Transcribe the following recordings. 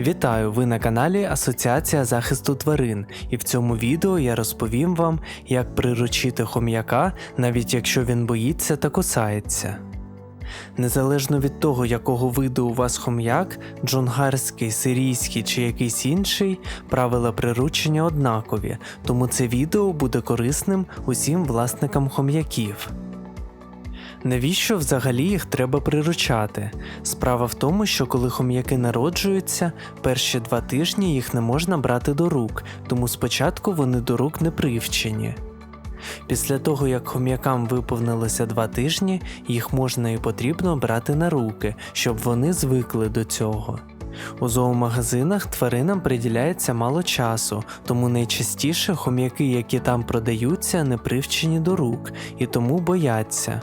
Вітаю! Ви на каналі Асоціація захисту тварин, і в цьому відео я розповім вам, як приручити хом'яка, навіть якщо він боїться та кусається. Незалежно від того, якого виду у вас хом'як, джунгарський, сирійський чи якийсь інший, правила приручення однакові, тому це відео буде корисним усім власникам хом'яків. Навіщо взагалі їх треба приручати? Справа в тому, що коли хом'яки народжуються, перші два тижні їх не можна брати до рук, тому спочатку вони до рук не привчені. Після того, як хом'якам виповнилося два тижні, їх можна і потрібно брати на руки, щоб вони звикли до цього. У зоомагазинах тваринам приділяється мало часу, тому найчастіше хом'яки, які там продаються, не привчені до рук і тому бояться.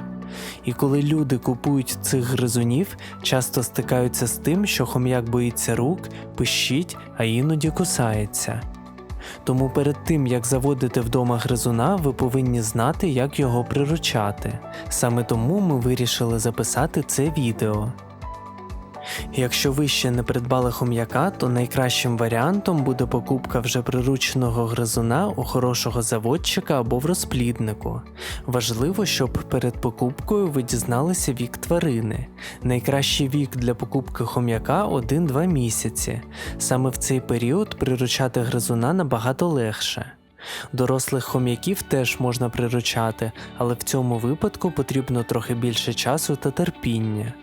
І коли люди купують цих гризунів, часто стикаються з тим, що хом'як боїться рук, пищить, а іноді кусається. Тому перед тим як заводити вдома гризуна, ви повинні знати, як його приручати. Саме тому ми вирішили записати це відео. Якщо ви ще не придбали хом'яка, то найкращим варіантом буде покупка вже прирученого гризуна у хорошого заводчика або в розпліднику. Важливо, щоб перед покупкою ви дізналися вік тварини. Найкращий вік для покупки хом'яка 1-2 місяці. Саме в цей період приручати гризуна набагато легше. Дорослих хом'яків теж можна приручати, але в цьому випадку потрібно трохи більше часу та терпіння.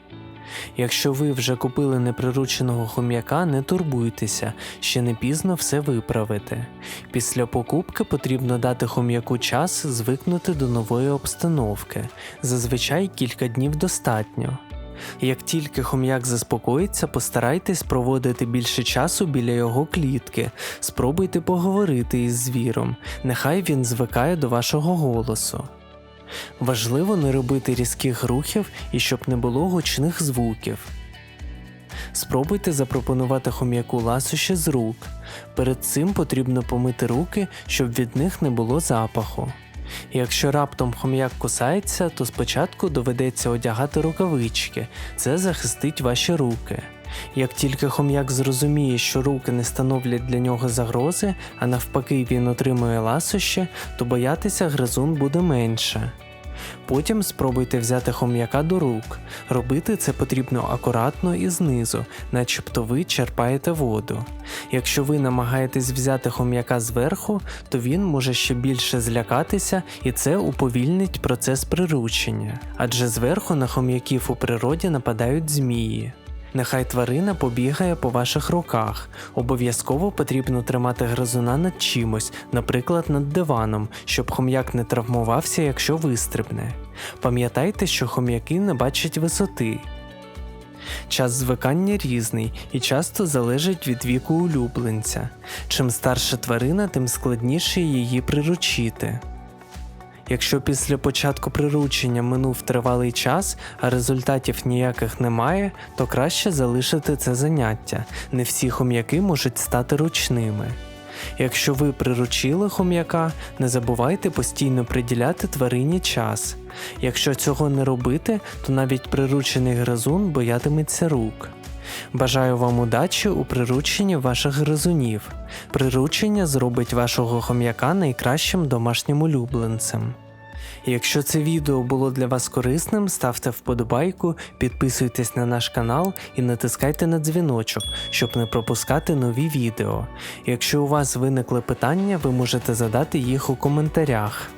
Якщо ви вже купили неприрученого хом'яка, не турбуйтеся, ще не пізно все виправити. Після покупки потрібно дати хом'яку час звикнути до нової обстановки, зазвичай кілька днів достатньо. Як тільки хом'як заспокоїться, постарайтесь проводити більше часу біля його клітки, спробуйте поговорити із звіром, нехай він звикає до вашого голосу. Важливо не робити різких рухів і щоб не було гучних звуків. Спробуйте запропонувати хом'яку ласощі з рук. Перед цим потрібно помити руки, щоб від них не було запаху. Якщо раптом хом'як кусається, то спочатку доведеться одягати рукавички, це захистить ваші руки. Як тільки хом'як зрозуміє, що руки не становлять для нього загрози, а навпаки він отримує ласощі, то боятися гризун буде менше. Потім спробуйте взяти хом'яка до рук. Робити це потрібно акуратно і знизу, начебто ви черпаєте воду. Якщо ви намагаєтесь взяти хом'яка зверху, то він може ще більше злякатися і це уповільнить процес приручення, адже зверху на хом'яків у природі нападають змії. Нехай тварина побігає по ваших руках. Обов'язково потрібно тримати гризуна над чимось, наприклад, над диваном, щоб хом'як не травмувався, якщо вистрибне. Пам'ятайте, що хом'яки не бачать висоти. Час звикання різний і часто залежить від віку улюбленця. Чим старша тварина, тим складніше її приручити. Якщо після початку приручення минув тривалий час, а результатів ніяких немає, то краще залишити це заняття. Не всі хом'яки можуть стати ручними. Якщо ви приручили хом'яка, не забувайте постійно приділяти тварині час. Якщо цього не робити, то навіть приручений гризун боятиметься рук. Бажаю вам удачі у прирученні ваших гризунів. Приручення зробить вашого хом'яка найкращим домашнім улюбленцем. Якщо це відео було для вас корисним, ставте вподобайку, підписуйтесь на наш канал і натискайте на дзвіночок, щоб не пропускати нові відео. Якщо у вас виникли питання, ви можете задати їх у коментарях.